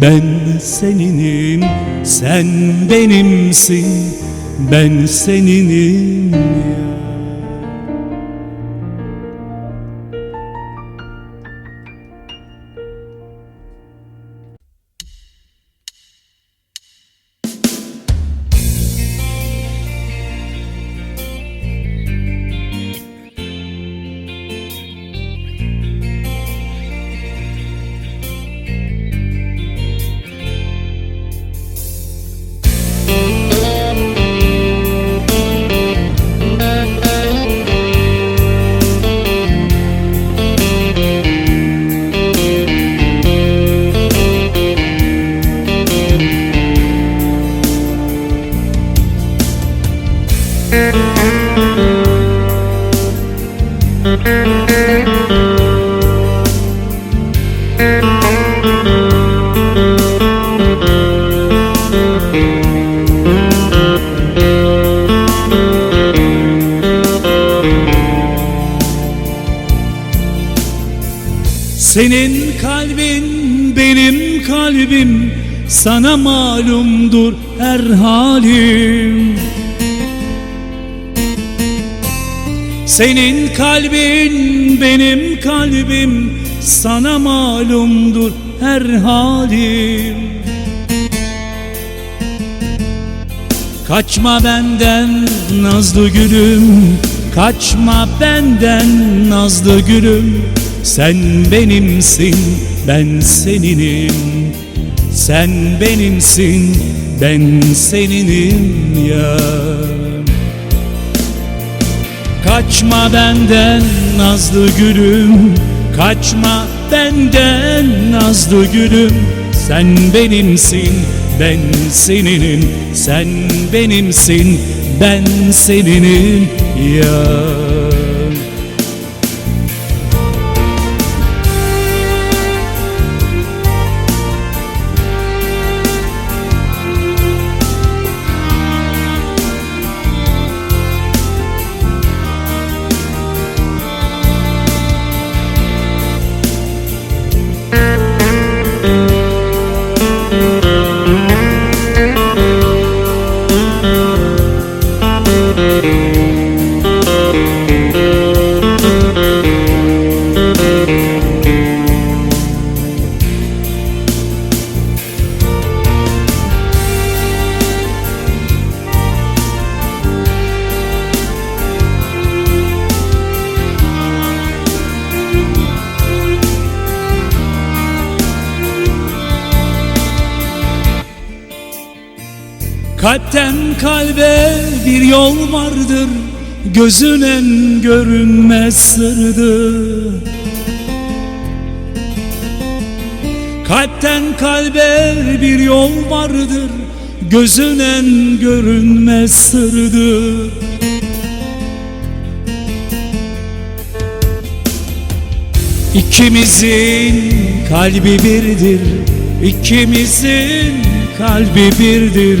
ben seninim Sen benimsin. Ben seninim ya kalbin benim kalbim Sana malumdur her halim. Senin kalbin benim kalbim Sana malumdur her halim. Kaçma benden nazlı gülüm Kaçma benden nazlı gülüm. Sen benimsin ben seninim Sen benimsin ben seninim ya. Kaçma benden nazlı gülüm Kaçma benden nazlı gülüm. Sen benimsin ben seninim Sen benimsin ben seninim ya Música Kalpten kalbe bir yol vardır Gözünen görünmez sırdır. Kalpten kalbe bir yol vardır Gözünen görünmez sırdır. İkimizin kalbi birdir İkimizin kalbi birdir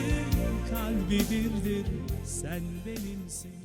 birdir sen benimsin.